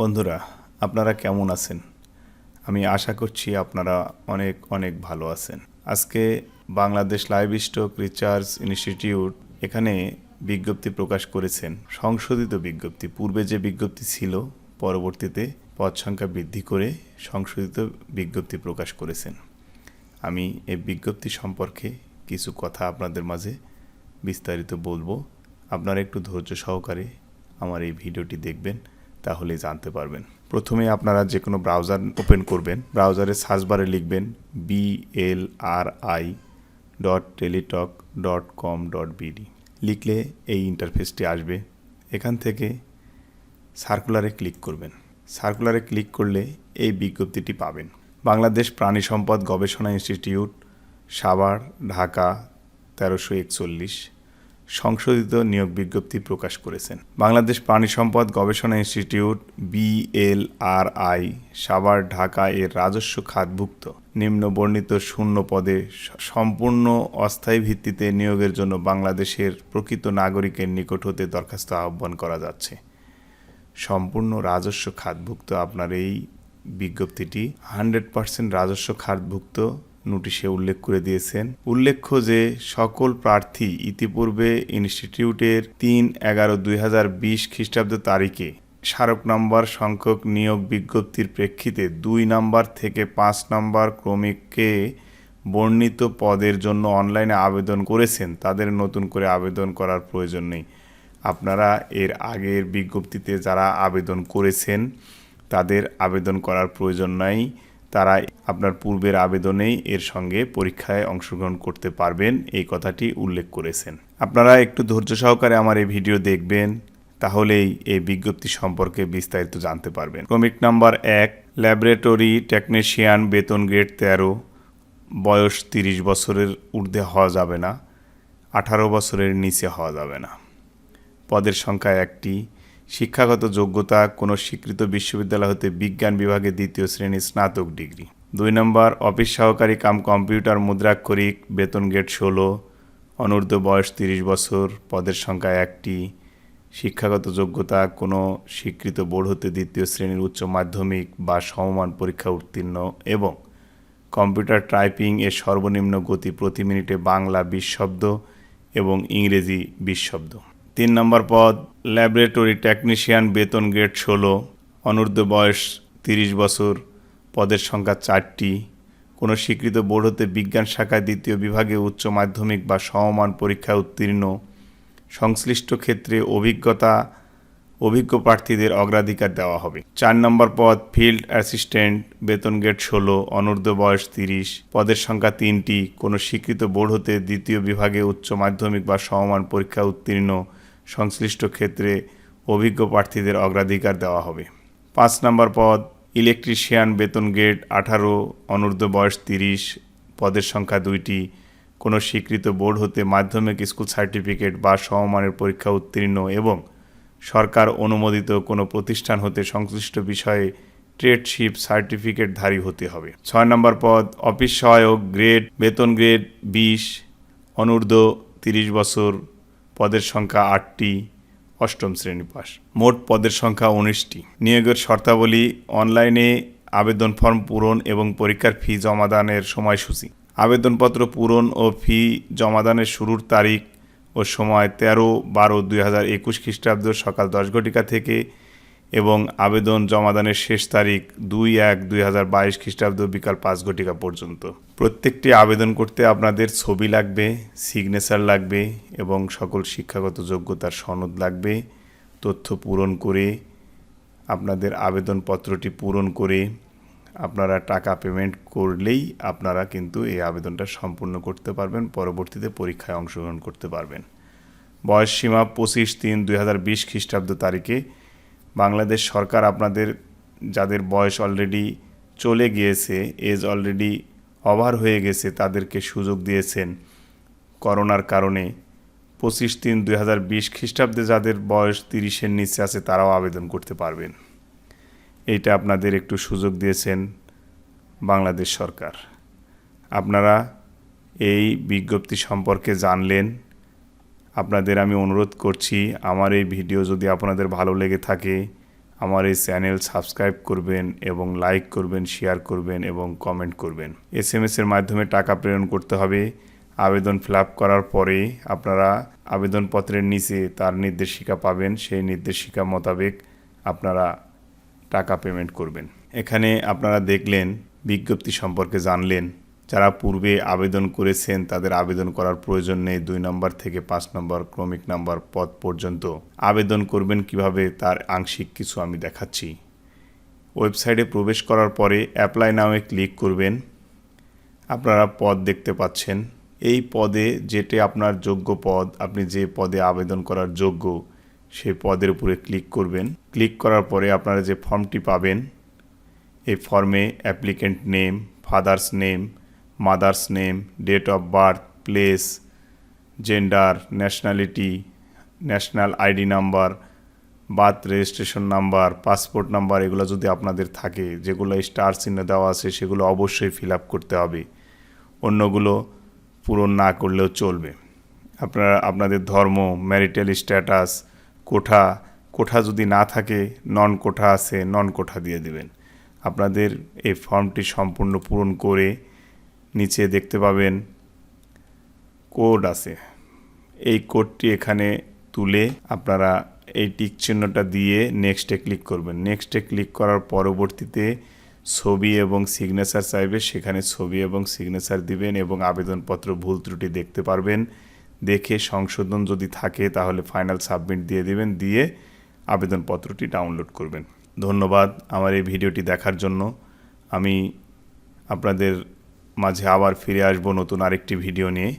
বন্ধুরা, আপনারা কেমন আছেন? আমি আশা করছি আপনারা অনেক অনেক ভালো আছেন। আজকে Bangladesh livestock research institute এখানে বিজ্ঞপ্তি প্রকাশ করেছেন। সংশোধিত বিজ্ঞপ্তি, পূর্বে যে বিজ্ঞপ্তি ছিল, পরবর্তীতে পদ সংখ্যা বৃদ্ধি করে সংশোধিত বিজ্ঞপ্তি প্রকাশ করেছেন। আমি এই বিজ্ঞপ্তি সম্পর্কে কিছু কথা আপনাদের মাঝে বিস্তারিত বলব। আপনারা একটু ধৈর্য সহকারে আমার এই ভিডিওটি দেখবেন। তাহলে জানতে পারবেন। প্রথমে আপনারা যে কোনো ব্রাউজার ওপেন করবেন। ব্রাউজারে সার্চ বারে লিখবেন B L R I dot Teletalk dot com dot BD লিখলে এই ইন্টারফেসটি আসবে। এখান থেকে সার্কুলারে ক্লিক করবেন। সার্কুলারে ক্লিক করলে এই বিজ্ঞপ্তিটি পাবেন। বাংলাদেশ প্রাণী সম্পদ গবেষণা ইনস্টিটিউট সাভার, ঢাকা, তেরোশো একচল্লিশ। সংশোধিত নিয়োগ বিজ্ঞপ্তি প্রকাশ করেছেন। বাংলাদেশ প্রাণী সম্পদ গবেষণা ইনস্টিটিউট, বিএলআরআই, সাভার, ঢাকা এর রাজস্ব খাতভুক্ত। নিম্ন বর্ণিত শূন্য পদে সম্পূর্ণ অস্থায়ী ভিত্তিতে নিয়োগের জন্য বাংলাদেশের প্রকৃত নাগরিকের নিকট হতে দরখাস্ত আহ্বান করা যাচ্ছে। সম্পূর্ণ রাজস্ব খাতভুক্ত, আপনার এই বিজ্ঞপ্তিটি হান্ড্রেড পার্সেন্ট রাজস্ব খাতভুক্ত নোটিশে উল্লেখ করে দিয়েছেন। উল্লেখ্য যে সকল প্রার্থী ইতিপূর্বে ইনস্টিটিউটের তিন এগারো দুই হাজার বিশ খ্রিস্টাব্দ তারিখে স্মারক নম্বর সংখ্যক নিয়োগ বিজ্ঞপ্তির প্রেক্ষিতে দুই নম্বর থেকে পাঁচ নম্বর ক্রমিককে বর্ণিত পদের জন্য অনলাইনে আবেদন করেছেন। তাদের নতুন করে আবেদন করার প্রয়োজন নেই। আপনারা এর আগের বিজ্ঞপ্তিতে যারা আবেদন করেছেন, তাদের আবেদন করার প্রয়োজন নাই। তারা আপনার পূর্বের আবেদনেই এর সঙ্গে পরীক্ষায় অংশগ্রহণ করতে পারবেন, এই কথাটি উল্লেখ করেছেন। আপনারা একটু ধৈর্য সহকারে আমার এই ভিডিও দেখবেন, তাহলেই এই বিজ্ঞপ্তি সম্পর্কে বিস্তারিত জানতে পারবেন। ক্রমিক নাম্বার এক, ল্যাবরেটরি টেকনিশিয়ান, বেতন গ্রেড তেরো, বয়স তিরিশ বছরের ঊর্ধ্বে হওয়া যাবে না, আঠারো বছরের নিচে হওয়া যাবে না। পদের সংখ্যা একটি শিক্ষাগত যোগ্যতা, কোনো স্বীকৃত বিশ্ববিদ্যালয় হতে বিজ্ঞান বিভাগে দ্বিতীয় শ্রেণির স্নাতক ডিগ্রি। দুই নম্বর, অফিস সহকারী কাম কম্পিউটার মুদ্রাক্ষরিক, বেতন গেট ষোলো, অনূর্ধ্ব বয়স তিরিশ বছর, পদের সংখ্যা একটি। শিক্ষাগত যোগ্যতা, কোনো স্বীকৃত বোর্ড হতে দ্বিতীয় শ্রেণির উচ্চ মাধ্যমিক বা সমমান পরীক্ষা উত্তীর্ণ এবং কম্পিউটার টাইপিং এর সর্বনিম্ন গতি প্রতি মিনিটে বাংলা বিশ শব্দ এবং ইংরেজি বিশ শব্দ। তিন নম্বর পদ ল্যাবরেটরি টেকনিশিয়ান বেতন গ্রেড ষোলো। অনূর্ধ্ব বয়স তিরিশ বছর, পদের সংখ্যা চারটি। কোনো স্বীকৃত বোর্ড হতে বিজ্ঞান শাখায় দ্বিতীয় বিভাগে উচ্চ মাধ্যমিক বা সমমান পরীক্ষায় উত্তীর্ণ। সংশ্লিষ্ট ক্ষেত্রে অভিজ্ঞতা, অভিজ্ঞ প্রার্থীদের অগ্রাধিকার দেওয়া হবে। চার নম্বর পদ ফিল্ড অ্যাসিস্ট্যান্ট বেতন গেট ষোলো, অনূর্ধ্ব বয়স তিরিশ, পদের সংখ্যা তিনটি। কোনো স্বীকৃত বোর্ড হতে দ্বিতীয় বিভাগে উচ্চ মাধ্যমিক বা সমমান পরীক্ষা উত্তীর্ণ। সংশ্লিষ্ট ক্ষেত্রে অভিজ্ঞ প্রার্থীদের অগ্রাধিকার দেওয়া হবে। পাঁচ নম্বর পদ, ইলেকট্রিশিয়ান বেতন গ্রেড আঠারো, অনূর্ধ্ব বয়স তিরিশ, পদের সংখ্যা দুইটি। কোনো স্বীকৃত বোর্ড হতে মাধ্যমিক স্কুল সার্টিফিকেট বা সমমানের পরীক্ষা উত্তীর্ণ এবং সরকার অনুমোদিত কোনো প্রতিষ্ঠান হতে সংশ্লিষ্ট বিষয়ে ট্রেডশিপ সার্টিফিকেটধারী হতে হবে। ছয় নম্বর পদ, অফিস সহায়ক গ্রেড, বেতন গ্রেড বিশ, অনূর্ধ্ব তিরিশ বছর পদের সংখ্যা আটটি, অষ্টম শ্রেণি পাস। মোট পদের সংখ্যা উনিশটি। নিয়োগের শর্তাবলী অনলাইনে আবেদন ফর্ম পূরণ এবং পরীক্ষার ফি জমাদানের সময়সূচি। আবেদনপত্র পূরণ ও ফি জমাদানের শুরুর তারিখ ও সময় তেরো বারো দুই হাজার একুশ খ্রিস্টাব্দ সকাল দশ ঘটিকা থেকে এবং আবেদন জমাদানের শেষ তারিখ দুই এক দুই হাজার বাইশ খ্রিস্টাব্দ বিকাল পাঁচ ঘটিকা পর্যন্ত। প্রত্যেকটি আবেদন করতে আপনাদের ছবি লাগবে সিগনেচার লাগবে এবং সকল শিক্ষাগত যোগ্যতার সনদ লাগবে। তথ্য পূরণ করে, আপনাদের আবেদনপত্রটি পূরণ করে আপনারা টাকা পেমেন্ট করলেই আপনারা কিন্তু এই আবেদনটা সম্পূর্ণ করতে পারবেন, পরবর্তীতে পরীক্ষায় অংশগ্রহণ করতে পারবেন। বয়স সীমা পঁচিশ তিন দুই হাজার বিশ খ্রিস্টাব্দ তারিখে বাংলাদেশ সরকার আপনাদের যাদের বয়স অলরেডি চলে গিয়েছে এজ অলরেডি ওভার হয়ে গেছে, তাদেরকে সুযোগ দিয়েছেন করোনার কারণে। পঁচিশ তিন দুই হাজার বিশ খ্রিস্টাব্দে যাদের বয়স তিরিশের নিচে আছে, তারাও আবেদন করতে পারবেন। এইটা আপনাদের একটু সুযোগ দিয়েছেন বাংলাদেশ সরকার। আপনারা এই বিজ্ঞপ্তি সম্পর্কে জানলেন আপনাদের আমি অনুরোধ করছি, আমার এই ভিডিও যদি আপনাদের ভালো লেগে থাকে, আমার এই চ্যানেল সাবস্ক্রাইব করবেন এবং লাইক করবেন, শেয়ার করবেন এবং কমেন্ট করবেন। এস এম এর মাধ্যমে টাকা প্রেরণ করতে হবে। আবেদন ফিল করার পরে আপনারা আবেদনপত্রের নিচে তার নির্দেশিকা পাবেন, সেই নির্দেশিকা মোতাবেক আপনারা টাকা পেমেন্ট করবেন। এখানে আপনারা দেখলেন, বিজ্ঞপ্তি সম্পর্কে জানলেন যারা পূর্বে আবেদন করেছেন, তাদের আবেদন করার প্রয়োজন নেই দুই নম্বর থেকে পাঁচ নম্বর ক্রমিক নাম্বার পদ পর্যন্ত। আবেদন করবেন কীভাবে তার আংশিক কিছু আমি দেখাচ্ছি। ওয়েবসাইটে প্রবেশ করার পরে অ্যাপ্লাই নামে ক্লিক করবেন। আপনারা পদ দেখতে পাচ্ছেন। এই পদে যেটি আপনার যোগ্য পদ, আপনি যে পদে আবেদন করার যোগ্য সেই পদের উপরে ক্লিক করবেন। ক্লিক করার পরে আপনারা যে ফর্মটি পাবেন, এই ফর্মে applicant name father's name mother's name, date of birth, place, gender, nationality, national ID number, birth registration number, passport number, এগুলো যদি আপনাদের থাকে, যেগুলো স্টার চিহ্ন দেওয়া আছে, সেগুলো অবশ্যই ফিল আপ করতে হবে। অন্যগুলো পূরণ না করলেও চলবে। আপনারা, আপনাদের ধর্ম ম্যারিটাল স্ট্যাটাস কোঠা কোঠা যদি না থাকে নন কোঠা আছে নন কোঠা দিয়ে দেবেন। আপনাদের এই ফর্মটি সম্পূর্ণ পূরণ করে নিচে দেখতে পাবেন কোড আছে। এই কোডটি এখানে তুলে আপনারা এই টিক চিহ্নটা দিয়ে নেক্সটে ক্লিক করবেন। নেক্সটে ক্লিক করার পরবর্তীতে ছবি এবং সিগনেচার চাইবে। সেখানে ছবি এবং সিগনেচার দিবেন এবং আবেদনপত্র ভুল ত্রুটি দেখতে পারবেন। দেখে সংশোধন যদি থাকে তাহলে ফাইনাল সাবমিট দিয়ে দিবেন, দিয়ে আবেদনপত্রটি ডাউনলোড করবেন। ধন্যবাদ আমার এই ভিডিওটি দেখার জন্য। আমি আপনাদের মাঝে আবার ফিরে আসব নতুন আরেকটি ভিডিও নিয়ে।